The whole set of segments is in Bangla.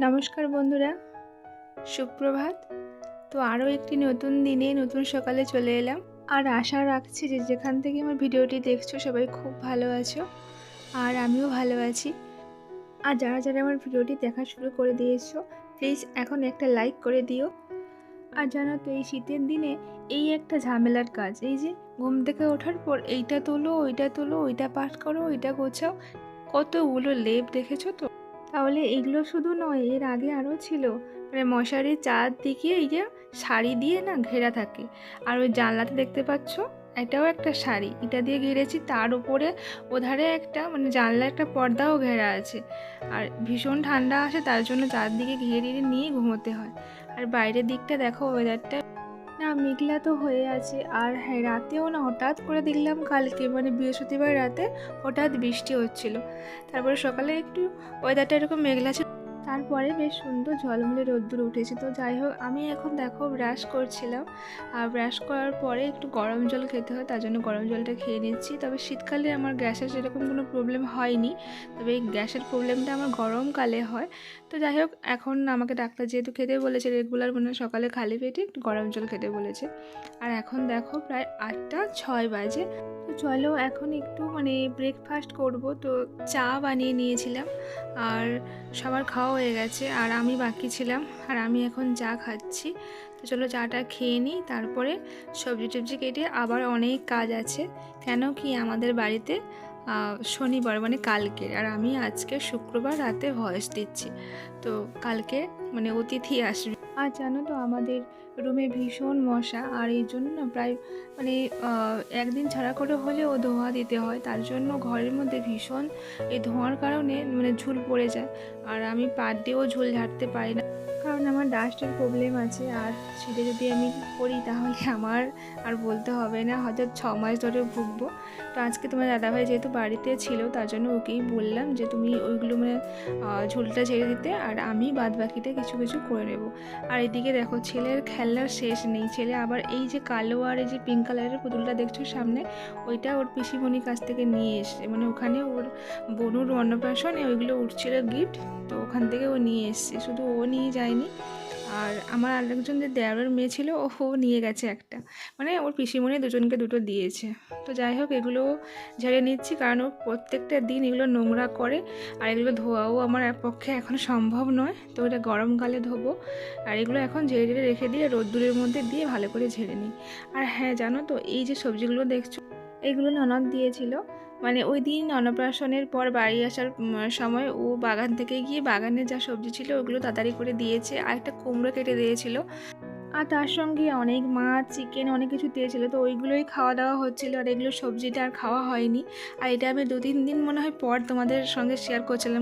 নমস্কার বন্ধুরা। সুপ্রভাত। তো আরও একটি নতুন দিনে নতুন সকালে চলে এলাম। আর আশা রাখছি যে যেখান থেকে আমার ভিডিওটি দেখছ সবাই খুব ভালো আছো। আর আমিও ভালো আছি। আর যারা যারা আমার ভিডিওটি দেখা শুরু করে দিয়েছ প্লিজ এখন একটা লাইক করে দিও। আর জানো তো, এই শীতের দিনে এই একটা ঝামেলার কাজ, এই যে ঘুম থেকে ওঠার পর এইটা তোলো, ওইটা তোলো, ওইটা পাঠ করো, ওইটা গোছাও কতগুলো লেপ দেখেছ তো? তাহলে এগুলো শুধু নয়, এর আগে আরও ছিল। মানে মশারির চারদিকে এই যে শাড়ি দিয়ে না ঘেরা থাকে। আর ওই জানলাতে দেখতে পাচ্ছ, এটাও একটা শাড়ি। এটা দিয়ে ঘিরেছি, তার উপরে ওধারে একটা মানে জানলা একটা পর্দাও ঘেরা আছে। আর ভীষণ ঠান্ডা আসে, তার জন্য চারদিকে ঘিরে নিয়ে ঘুমোতে হয়। আর বাইরের দিকটা দেখো ওয়েদারটা মেঘলা তো হয়ে আছে। আর হ্যাঁ রাতেও না হঠাৎ করে দেখলাম কালকে মানে বৃহস্পতিবার রাতে হঠাৎ বৃষ্টি হচ্ছিল। তারপরে সকালে একটু ওয়েদারটা এরকম মেঘলা ছিল। তারপরে বেশ সুন্দর ঝলমলে রোদ্দুর উঠেছে। তো যাই হোক, আমি এখন দেখো ব্রাশ করছিলাম। আর ব্রাশ করার পরে একটু গরম জল খেতে হয়, তার জন্য গরম জলটা খেয়ে নিচ্ছি। তবে শীতকালে আমার গ্যাসের সেরকম কোনো প্রবলেম হয়নি। তবে এই গ্যাসের প্রবলেমটা আমার গরমকালে হয়। তো যাই হোক, এখন আমাকে ডাক্তার যেহেতু খেতে বলেছে, রেগুলার মানে সকালে খালি পেটে একটু গরম জল খেতে বলেছে। আর এখন দেখো প্রায় আটটা ছয় বাজে। তো চলো এখন একটু মানে ব্রেকফাস্ট করব। তো চা বানিয়ে নিয়েছিলাম। আর সবার খাওয়া হয়ে গেছে, আর আমি বাকি ছিলাম, আর আমি এখন চা খাচ্ছি। তো চলো চাটা খেয়ে নিই, তারপরে সবজি টবজি কেটে আবার অনেক কাজ আছে। কেন কি আমাদের বাড়িতে শনিবার মানে কালকে। আর আমি আজকে শুক্রবার রাতে ভয়েস দিচ্ছি। তো কালকে মানে অতিথি আসবে। আর জানো তো, আমাদের রুমে ভীষণ মশা। আর এই জন্য না প্রায় মানে একদিন ছাড়া করে হলেও ধোঁয়া দিতে হয়। তার জন্য ঘরের মধ্যে ভীষণ এই ধোঁয়ার কারণে মানে ঝুল পড়ে যায়। আর আমি পা দিয়েও ঝুল ঝাড়তে পারি না। কারণ আমার ডাস্টের প্রবলেম আছে। আর সেটা যদি আমি করি তাহলে আমার আর বলতে হবে না। হয়তো ছ মাস ধরে ভুগবো। তো আজকে তোমার দাদাভাই যেহেতু বাড়িতে ছিল, তার জন্য ওকেই বললাম যে তুমি ওইগুলো মানে ঝুলটা ছেড়ে দিতে আর আমি বাদ বাকিটা কিছু কিছু করে নেব। আর এদিকে দেখো, ছেলের খেলনার শেষ নেই। ছেলে আবার এই যে কালো আর এই যে পিঙ্ক কালারের পুতুলটা দেখছ সামনে, ওইটা ওর পিসিমণির কাছ থেকে নিয়ে এসছে। মানে ওখানে ওর বনুর অন্নপ্রাশনে ওইগুলো উঠছিল গিফট তো ওখান থেকে ও নিয়ে এসছে। শুধু ও নিয়ে যায়নি আর আমার আরেকজন যে দেওয়ারের মেয়ে ছিল, ও নিয়ে গেছে একটা। মানে ওর পিসিমণি দুজনকে দুটো দিয়েছে। তো যাই হোক, এগুলো ঝেড়ে নিচ্ছি কারণ ও প্রত্যেকটা দিন এগুলো নোংরা করে আর এগুলো ধোয়াও আমার পক্ষে এখন সম্ভব নয়। তো এটা গরমকালে ধোবো। আর এগুলো এখন ঝেড়ে ঝেড়ে রেখে দিয়ে রোদ্দুরের মধ্যে দিয়ে ভালো করে ঝেড়ে নিই। আর হ্যাঁ জানো তো, এই যে সবজিগুলো দেখছ, এগুলো ননদ দিয়েছিল। মানে ওই দিন অন্নপ্রাশনের পর বাড়ি আসার সময় ও বাগান থেকে গিয়ে বাগানে যা সবজি ছিল ওগুলো তাড়াতাড়ি করে দিয়েছে, আর একটা কুমড়ো কেটে দিয়েছিল। আর তার সঙ্গে অনেক মাছ, চিকেন অনেক কিছু দিয়েছিল, তো ওইগুলোই খাওয়া দাওয়া হচ্ছিল, আর এগুলো সবজিটা আর খাওয়া হয়নি। আর এটা আমি দু তিন দিন মনে হয় পর তোমাদের সঙ্গে শেয়ার করছিলাম।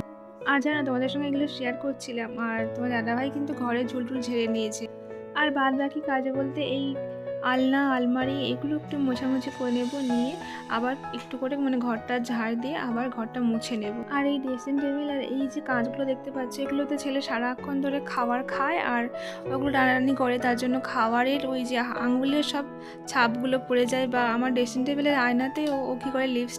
আর জানো তোমাদের সঙ্গে এগুলো শেয়ার করছিলাম, আর তোমার দাদাভাই কিন্তু ঘরে ঝুলটুল ঝেড়ে নিয়েছে। আর বাদ বাকি কাজে বলতে এই আলনা, আলমারি, এগুলো একটু মোছামুছি করে নেব, নিয়ে আবার একটু করে মানে ঘরটা ঝাড় দিয়ে আবার ঘরটা মুছে নেব। আর এই ড্রেসিং টেবিল আর এই যে কাঁচগুলো দেখতে পাচ্ছি, এগুলোতে ছেলে সারাক্ষণ ধরে খাবার খায় আর ওগুলো টানাটানি করে, তার জন্য খাবারের ওই যে আঙুলের সব ছাপগুলো পড়ে যায় বা আমার ড্রেসিং টেবিলের আয়নাতে ও কী করে লিপস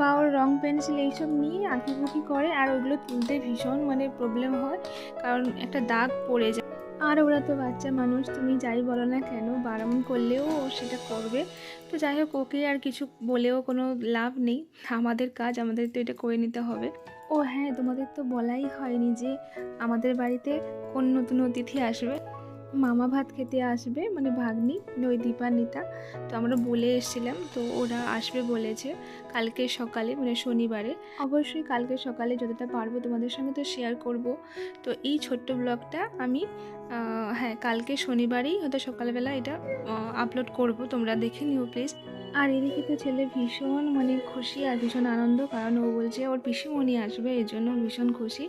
বা ওর রং পেন্সিল এইসব নিয়ে আঁকিবুকি করে আর ওগুলো তুলতে ভীষণ মানে প্রবলেম হয়, কারণ একটা দাগ পড়ে যায়। আর ওরা তো বাচ্চা মানুষ, তুমি যাই বলো না কেন, বারণ করলেও ও সেটা করবে। তো যাই হোক, ওকে আর কিছু বলেও কোনো লাভ নেই। আমাদের কাজ, আমাদের তো এটা করে নিতে হবে। ও হ্যাঁ তোমাদের তো বলাই হয়নি যে আমাদের বাড়িতে কোন নতুন অতিথি আসবে। মামা ভাত খেতে আসবে মানে ভাগ্নি মানে ওই দীপান্বিতা তো আমরা বলে এসেছিলাম, তো ওরা আসবে বলেছে কালকে সকালে মানে শনিবারে। অবশ্যই কালকে সকালে যতটা পারব তোমাদের সঙ্গে তো শেয়ার করব। তো এই ছোট্ট ব্লগটা আমি হ্যাঁ কালকে শনিবারেই হয়তো সকালবেলা এটা আপলোড করব, তোমরা দেখে নিও প্লিজ আর এদিকে তো ছেলে ভীষণ মানে খুশি আর ভীষণ আনন্দ, কারণ ও বলছে ওর পিসিমণি আসবে এই জন্য ভীষণ খুশি।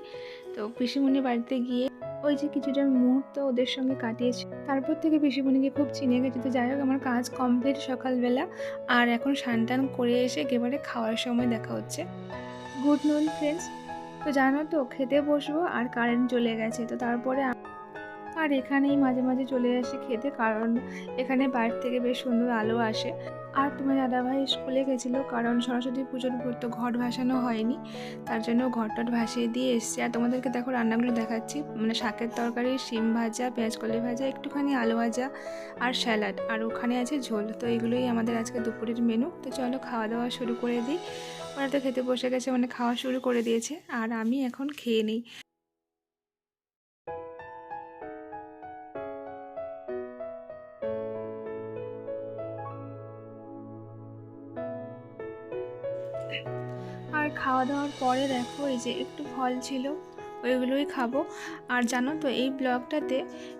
তো পিসিমণি বাড়িতে গিয়ে ওই যে কিছুটা মুহূর্ত ওদের সঙ্গে কাটিয়েছি। তারপর থেকে পিসিমণিকে খুব চিনে গেছে তো যাই হোক, আমার কাজ কমপ্লিট সকালবেলা। আর এখন টান করে এসে একেবারে খাওয়ার সময় দেখা হচ্ছে। গুড নুন ফ্রেন্ডস তো জানো তো, খেতে বসবো আর কারেন্ট চলে গেছে। তো তারপরে আর এখানেই মাঝে মাঝে চলে আসে খেতে, কারণ এখানে বাইরে থেকে বেশ সুন্দর আলো আসে। আর তোমার দাদাভাই স্কুলে গেছিল, কারণ সরস্বতী পুজোর উপর তো ঘট ভাসানো হয়নি, তার জন্য ঘট টট ভাসিয়ে দিয়ে এসছে। আর তোমাদেরকে দেখো রান্নাগুলো দেখাচ্ছি মানে শাকের তরকারি, শিম ভাজা, পেঁয়াজ কলি ভাজা, একটুখানি আলু ভাজা আর স্যালাড, আর ওখানে আছে ঝোল। তো এগুলোই আমাদের আজকে দুপুরের মেনু তো চলো খাওয়া দাওয়া শুরু করে দিই। ওরা তো খেতে বসে গেছে মানে খাওয়া শুরু করে দিয়েছে, আর আমি এখন খেয়ে নিই। আর খাওয়া দাওয়ার পরে দেখো এই যে একটু ফল ছিল। ওইগুলোই খাব। আর জানো তো, এই ব্লগটাতে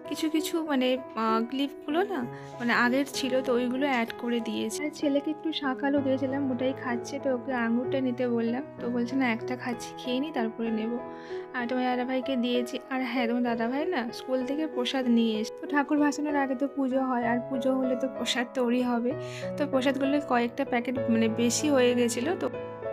কিছু কিছু মানে ক্লিপগুলো না মানে আগের ছিল, তো ওইগুলো অ্যাড করে দিয়েছে। আর ছেলেকে একটু শাঁকালো দিয়েছিলাম, ওটাই খাচ্ছে, তো ওকে আঙুরটা নিতে বললাম। তো বলছে, না, একটা খাচ্ছি, খেয়ে নি, তারপরে নেব। আর তোমার দাদাভাইকে দিয়েছি। আর হ্যাঁ তোমার দাদাভাই না স্কুল থেকে প্রসাদ নিয়ে এসে, তো ঠাকুর ভাসানোর আগে তো পুজো হয়, আর পুজো হলে তো প্রসাদ তৈরি হবে। তো প্রসাদগুলো কয়েকটা প্যাকেট মানে বেশি হয়ে গেছিল, তো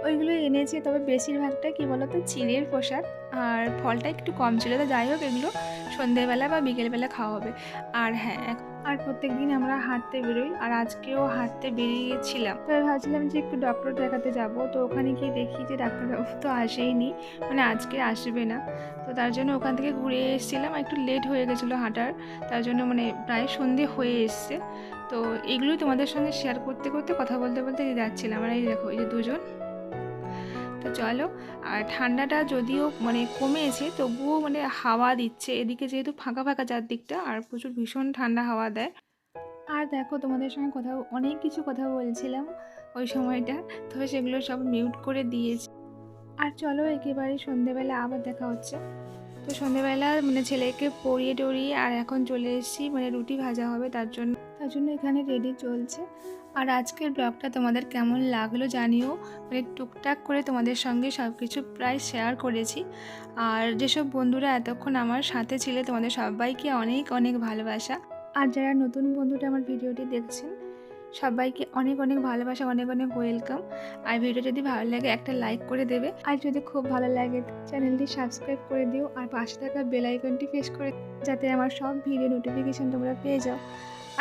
ওইগুলো এনেছি। তবে বেশিরভাগটা কী বলতো চিড়ের প্রসাদ। আর ফলটা একটু কম ছিল, তো যাই হোক এগুলো সন্ধেবেলা বা বিকেলবেলা খাওয়া হবে। আর হ্যাঁ আর প্রত্যেক দিন আমরা হাঁটতে বেরোই। আর আজকেও হাঁটতে বেরিয়েছিলাম। তো ভাবছিলাম যে একটু ডক্টর দেখাতে যাব। তো ওখানে গিয়ে দেখি যে ডাক্তারবাবু তো আসেইনি। মানে আজকে আসবে না। তো তার জন্য ওখান থেকে ঘুরে এসেছিলাম। একটু লেট হয়ে গেছিল হাঁটার। তার জন্য মানে প্রায় সন্ধে হয়ে এসছে। তো এগুলোই তোমাদের সঙ্গে শেয়ার করতে করতে কথা বলতে বলতে যাচ্ছিলাম। আর এই দেখো, এই যে দুজন। তো চলো, আর ঠান্ডাটা যদিও মানে কমেছে, তবুও মানে হাওয়া দিচ্ছে। এদিকে যেহেতু ফাঁকা ফাঁকা চারদিকটা, আর প্রচুর ভীষণ ঠান্ডা হাওয়া দেয়। আর দেখো, তোমাদের সঙ্গে কথা অনেক কিছু কথা বলছিলাম ওই সময়টা তবে সেগুলো সব মিউট করে দিয়েছি। আর চলো, একেবারে সন্ধেবেলা আবার দেখা হচ্ছে। তো সন্ধেবেলা মানে ছেলেকে পরিয়ে টরিয়ে আর এখন চলে এসেছি মানে রুটি ভাজা হবে তার জন্য। তার জন্য এখানে রেডি চলছে। আর আজকের ব্লগটা তোমাদের কেমন লাগল জানিও। মানে টুকটাক করে তোমাদের সঙ্গে সব কিছু প্রায় শেয়ার করেছি। আর যেসব বন্ধুরা এতক্ষণ আমার সাথে ছিলে, তোমাদের সবাইকে অনেক অনেক ভালোবাসা। আর যারা নতুন বন্ধুটা আমার ভিডিওটি দেখছেন, সবাইকে অনেক অনেক ভালোবাসা, অনেক অনেক ওয়েলকাম আর ভিডিও যদি ভালো লাগে, একটা লাইক করে দেবে। আর যদি খুব ভালো লাগে, চ্যানেলটি সাবস্ক্রাইব করে দিও। আর পাশে থাকা বেল আইকনটি প্রেস করে যাতে আমার সব ভিডিও নোটিফিকেশান তোমরা পেয়ে যাও।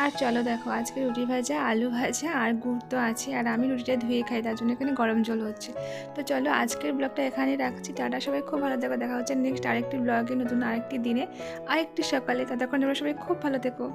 আর চলো দেখো, আজকে রুটি ভাজা, আলু ভাজা আর গুড় তো আছে আর আমি রুটিটা ধুয়ে খাই, তার জন্য এখানে গরম জল হচ্ছে। তো চলো, আজকের ব্লগটা এখানেই রাখছি। টাটা, সবাই খুব ভালো দেখো দেখা হচ্ছে নেক্সট আরেকটি ব্লগে, নতুন আরেকটি দিনে, আরেকটি সকালে। তোমরা সবাই খুব ভালো থেকো।